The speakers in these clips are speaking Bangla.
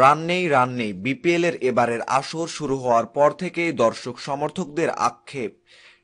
রান নেই রান নেই। বিপিএল এর এবারের আসর শুরু হওয়ার পর থেকেই দর্শক সমর্থকদের আক্ষেপ।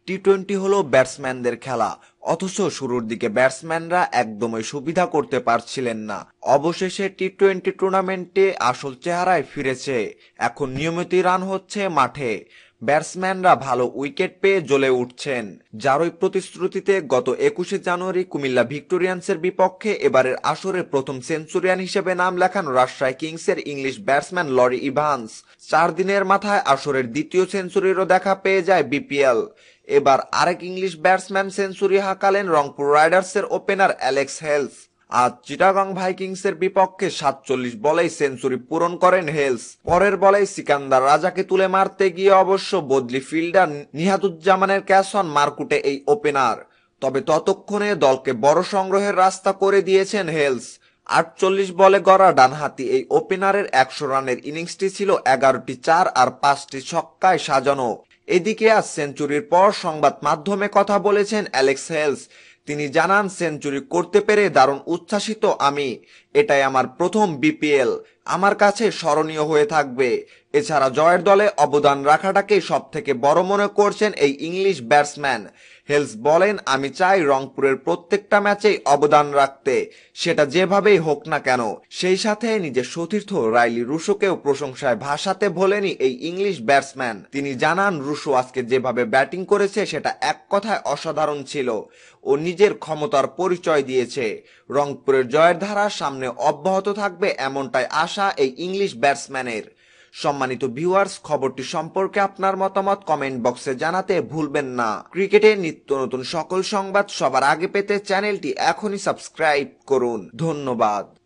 টি টোয়েন্টি হলো ব্যাটসম্যানদের খেলা, অথচ শুরুর দিকে ব্যাটসম্যানরা একদমই সুবিধা করতে পারছিলেন না। অবশেষে টি টোয়েন্টি টুর্নামেন্টে আসল চেহারায় ফিরেছে। এখন নিয়মিত রান হচ্ছে মাঠে। ব্যাটসম্যানরা ভালো উইকেট পেয়ে জ্বলে উঠছেন। যারই প্রতিশ্রুতিতে গত একুশে জানুয়ারি কুমিল্লা ভিক্টোরিয়ান্সের বিপক্ষে এবারের আসরে প্রথম সেঞ্চুরিয়ান হিসেবে নাম লেখান রাজশাহী কিংসের ইংলিশ ব্যাটসম্যান লরি ইভান্স। চার দিনের মাথায় আসরের দ্বিতীয় সেঞ্চুরিরও দেখা পেয়ে যায় বিপিএল। এবার আরেক ইংলিশ ব্যাটসম্যান সেঞ্চুরি হাঁকালেন রংপুর রাইডার্সের ওপেনার অ্যালেক্স হেলস। আজ চিটাগং ভাইকিংসের বিপক্ষে সাতচল্লিশ বলেই সেঞ্চুরি পূরণ করেন হেলস। পরের বলেই সিকান্দার রাজাকে তুলে মারতে গিয়ে অবশ্য বদলি ফিল্ডার নিহাদুজ্জামানের ক্যাচ হন মারকুটে এই ওপেনার। তবে ততক্ষণে দলকে বড় সংগ্রহের রাস্তা করে দিয়েছেন হেলস। আটচল্লিশ বলে গড়া ডানহাতি এই ওপেনারের একশো রানের ইনিংসটি ছিল এগারোটি চার আর পাঁচটি ছক্কায় সাজানো। এদিকে আজ সেঞ্চুরির পর সংবাদ মাধ্যমে কথা বলেছেন অ্যালেক্স হেলস। তিনি জানান, সেঞ্চুরি করতে পেরে দারুণ উচ্ছ্বাসিত আমি। এটাই আমার প্রথম বিপিএল। আমার কাছে স্মরণীয় হয়ে থাকবে। এছাড়া জয়ের দলে অবদান রাখাটাকেই সব থেকে বড় মনে করছেন এই ইংলিশ ব্যাটসম্যান। হেলস বলেন, আমি চাই রংপুরের প্রত্যেকটা ম্যাচেই অবদান রাখতে। সেটা যেভাবেই হোক না কেন। সেই সাথে নিজের সতীর্থ রাইলি রুশোকেও প্রশংসায় ভাষাতে ভোলেনি এই ইংলিশ ব্যাটসম্যান। তিনি জানান, রুশো আজকে যেভাবে ব্যাটিং করেছে, সেটা এক কথায় অসাধারণ ছিল। ও নিজের ক্ষমতার পরিচয় দিয়েছে। রংপুরের জয়ের ধারা সামনে অব্যাহত থাকবে এমনটাই আশা এই ইংলিশ ব্যাটসম্যানের। সম্মানিত ভিউয়ার্স, খবরটি সম্পর্কে আপনার মতামত কমেন্ট বক্সে জানাতে ভুলবেন না। ক্রিকেটে নিত্য নতুন সকল সংবাদ সবার আগে পেতে চ্যানেলটি এখনই সাবস্ক্রাইব করুন। ধন্যবাদ।